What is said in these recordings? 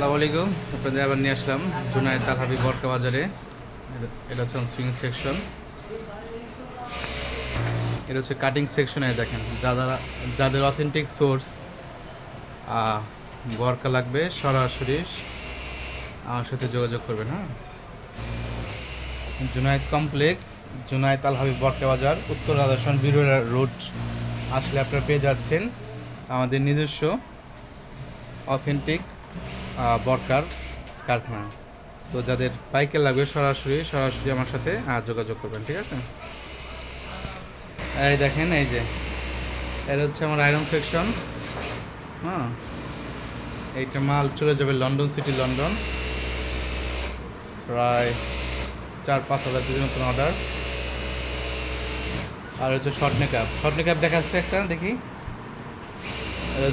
আসসালামু আলাইকুম। আপনাদের আবার নিয়ে আসলাম জুনায়দ তালহাবি বরকা বাজারে। এটা- হচ্ছে স্প্রিং সেকশন এটা হচ্ছে কাটিং সেকশনে দেখেন যারা যাদের অথেন্টিক সোর্স বরকা লাগবে, সরাসরি আমার সাথে যোগাযোগ করবেন হ্যাঁ? জুনায়দ কমপ্লেক্স জুনায়দ আল হাবিব বরকা বাজার, উত্তর রাজাসন বিরোয়া রোড। আসলে আপনারা পেয়ে যাচ্ছেন আমাদের নিজস্ব অথেন্টিক বরকার কারখানা। তো যাদের পাইকার লাগবে সরাসরি সরাসরি আমার সাথে যোগাযোগ করবেন, ঠিক আছে? এই দেখেন, এই যে এটা হচ্ছে আমার আয়রন সেকশন হ্যাঁ এইটা মাল চলে যাবে লন্ডন সিটি, লন্ডন। প্রায় চার, পাঁচ হাজার পিসের মতন অর্ডার আর হচ্ছে শর্ট মেকআপ শর্ট মেকআপ দেখাচ্ছে একটা, দেখি।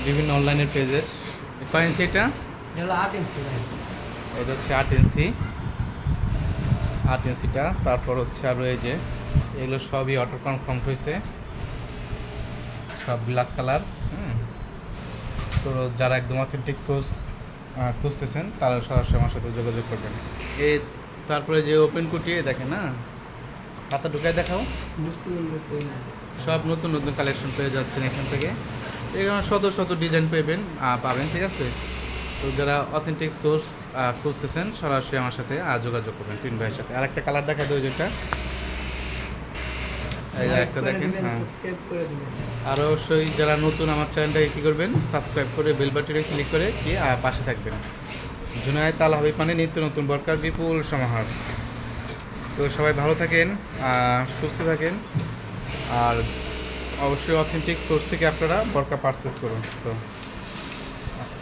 বিভিন্ন অনলাইনের পেজের কয় ইঞ্চি এটা এগুলো আট ইঞ্চি ভাই। এটা হচ্ছে আট ইঞ্চি। আট ইঞ্চিটা। তারপর হচ্ছে আরও এই যে এগুলো সবই অটো কনফার্ম হয়েছে। সব ব্ল্যাক কালার হুম। তো যারা একদম অথেন্টিক সোর্স খুঁজতেছেন তারা সরাসরি আমার সাথে যোগাযোগ করবেন। এই তারপরে যে ওপেন কুটি দেখেন না? পাতা ঢুকায় দেখাও। সব নতুন নতুন কালেকশন পেয়ে যাচ্ছেন এখান থেকে। এখানে শত শত ডিজাইন পেবেন পাবেন ঠিক আছে? তো যারা অথেন্টিক সোর্স খুঁজতেছেন সরাসরি আমার সাথে যোগাযোগ করবেন তিন ভাইয়ের সাথে। আরেকটা কালার দেখা দেয় যেটা এই একটা দেখেন হ্যাঁ। দিবেন আর অবশ্যই যারা নতুন আমার চ্যানেলটাকে কী করবেন সাবস্ক্রাইব করে বেল বাটনে ক্লিক করে কি পাশে থাকবেন। জুনায় তাল হাবিব মানে নিত্য নতুন বরকার বিপুল সমাহার। তো সবাই ভালো থাকেন সুস্থ থাকেন। আর অবশ্যই অথেন্টিক সোর্স থেকে আপনারা বরকা পারচেস করুন তো।